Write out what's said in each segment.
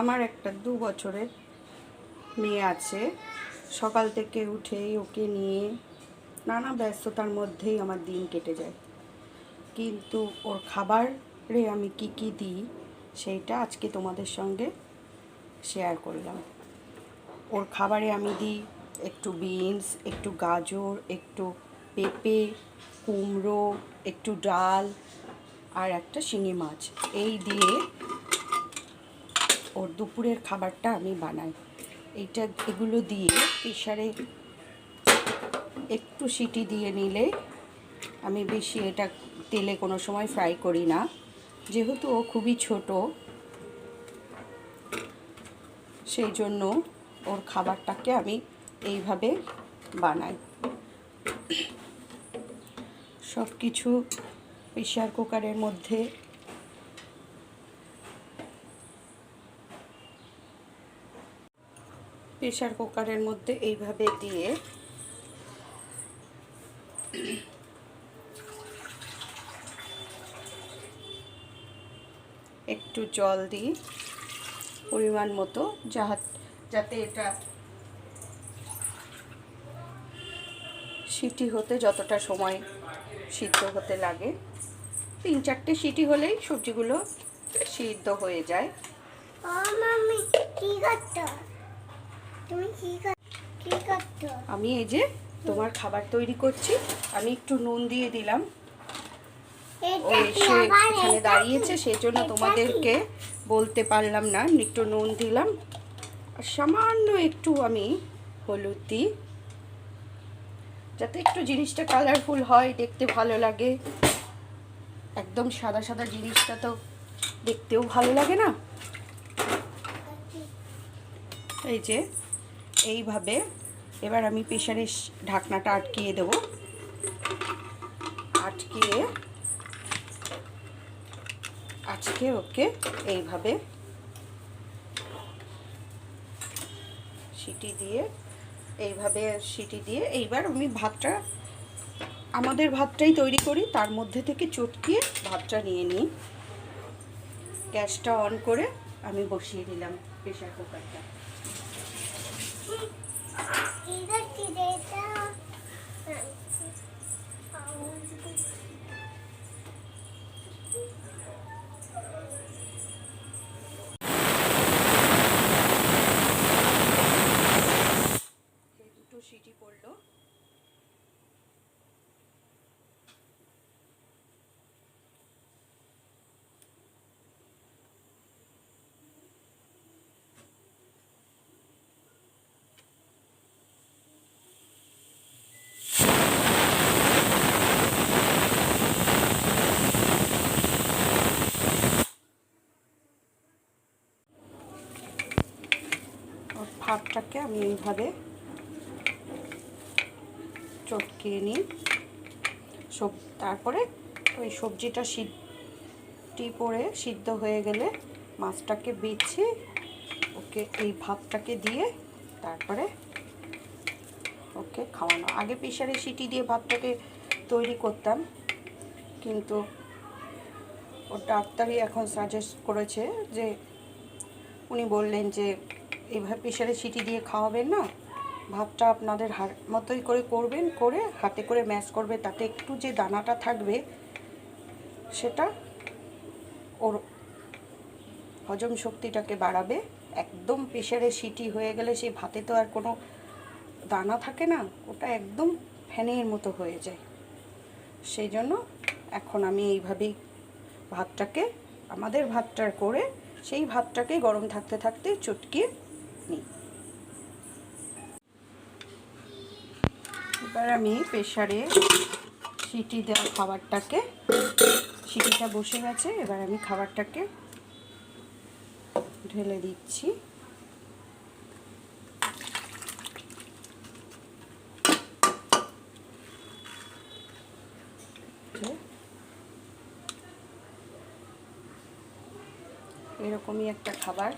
আমার একটা দু বছরের মেয়ে আছে। সকাল থেকে উঠেই ওকে নিয়ে নানা ব্যস্ততার মধ্যেই আমার দিন কেটে যায়। কিন্তু ওর খাবারে আমি কি কি দিই সেইটা আজকে তোমাদের সঙ্গে শেয়ার করলাম। ওর খাবারে আমি দিই একটু বিনস, একটু গাজর, একটু পেঁপে, কুমড়ো, একটু ডাল আর একটা শিঙি মাছ। এই দিয়ে ওর দুপুরের খাবারটা আমি বানাই। এইটা এগুলো দিয়ে প্রেশারে একটু সিটি দিয়ে নিলে আমি বেশি এটা তেলে কোনো সময় ফ্রাই করি না। যেহেতু ও খুবই ছোট, সেই জন্য ওর খাবারটাকে আমি এইভাবে বানাই। সব কিছু প্রেশার কুকারের মধ্যে প্রেশার কুকারের মধ্যে এইভাবে দিয়ে একটু জল দিই, পরিমাণ মতো যাহা যাতে এটা সিটি হতে যতটা সময় সিদ্ধ হতে লাগে। তিন চারটে সিটি হলেই সবজিগুলো সিদ্ধ হয়ে যায়। ও করছ? আমি এই যে তোমার খাবার তৈরি করছি। আমি একটু নুন দিয়ে দিলাম। এখানে দাঁড়িয়েছে কি? সেই জন্য তোমাদেরকে বলতে পারলাম না। একটু নুন দিলাম। আর সামান্য একটু আমি হলুদ দিই। যাতে একটু জিনিসটা কালারফুল হয়, দেখতে ভালো লাগে। একদম সাদা সাদা জিনিসটা তো দেখতেও ভালো লাগে না? এই যে এইভাবে এবার আমি প্রেশারের ঢাকনাটা আটকিয়ে দেব। আটকিয়ে আজকে ওকে এইভাবে সিটি দিয়ে, এইভাবে সিটি দিয়ে এইবার আমি ভাতটা, আমাদের ভাতটাই তৈরি করি, তার মধ্যে থেকে চটকিয়ে ভাতটা নিয়ে নিই। গ্যাসটা অন করে আমি বসিয়ে দিলাম প্রেশার কুকারটা। ভাতটাকে আমি এইভাবে চটকিয়ে নিই। সব, তারপরে ওই সবজিটা সিদ্ধি পরে সিদ্ধ হয়ে গেলে মাছটাকে বেছে ওকে এই ভাতটাকে দিয়ে তারপরে ওকে খাওয়ানো। আগে প্রেশারে সিটি দিয়ে ভাতটাকে তৈরি করতাম, কিন্তু ওর ডাক্তারই এখন সাজেস্ট করেছে যে, উনি বললেন যে এইভাবে প্রেশারে সিটি দিয়ে খাওয়াবেন না। ভাতটা আপনাদের হার মতোই করে করবেন, করে হাতে করে ম্যাশ করবে, তাতে একটু যে দানাটা থাকবে, সেটা ওর হজম শক্তিটাকে বাড়াবে। একদম প্রেশারে সিটি হয়ে গেলে সেই ভাতে তো আর কোনো দানা থাকে না, ওটা একদম ফ্যানের মতো হয়ে যায়। সেই জন্য এখন আমি এইভাবেই ভাতটাকে, আমাদের ভাতটার করে সেই ভাতটাকে গরম থাকতে থাকতে চটকিয়ে এবার আমি প্রেশারে সিটি দেওয়া খাবারটাকে, সিটিটা বসে গেছে, এবার আমি খাবারটাকে ঢেলে দিচ্ছি। এরকমই একটা খাবার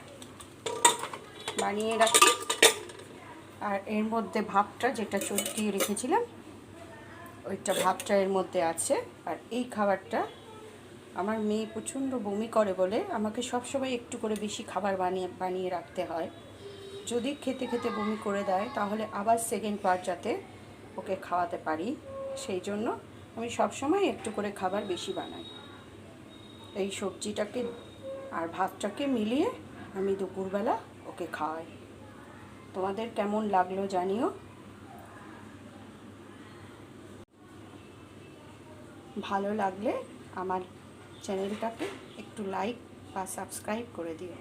বানিয়ে রাখি। আর এর মধ্যে ভাতটা যেটা চটকিয়ে রেখেছিলাম, ওইটা ভাতটা এর মধ্যে আছে। আর এই খাবারটা আমার মেয়ে প্রচণ্ড বমি করে বলে আমাকে সবসময় একটু করে বেশি খাবার বানিয়ে বানিয়ে রাখতে হয়। যদি খেতে খেতে বমি করে দেয়, তাহলে আবার সেকেন্ড বার যাতে ওকে খাওয়াতে পারি। সেই জন্য আমি সবসময় একটু করে খাবার বেশি বানাই। এই সবজিটাকে আর ভাতটাকে মিলিয়ে আমি দুপুরবেলা ওকে খাওয়াই। তোমাদের কেমন লাগল জানিও। ভালো লাগলে আমার চ্যানেলটাকে একটু লাইক বা সাবস্ক্রাইব করে দিও।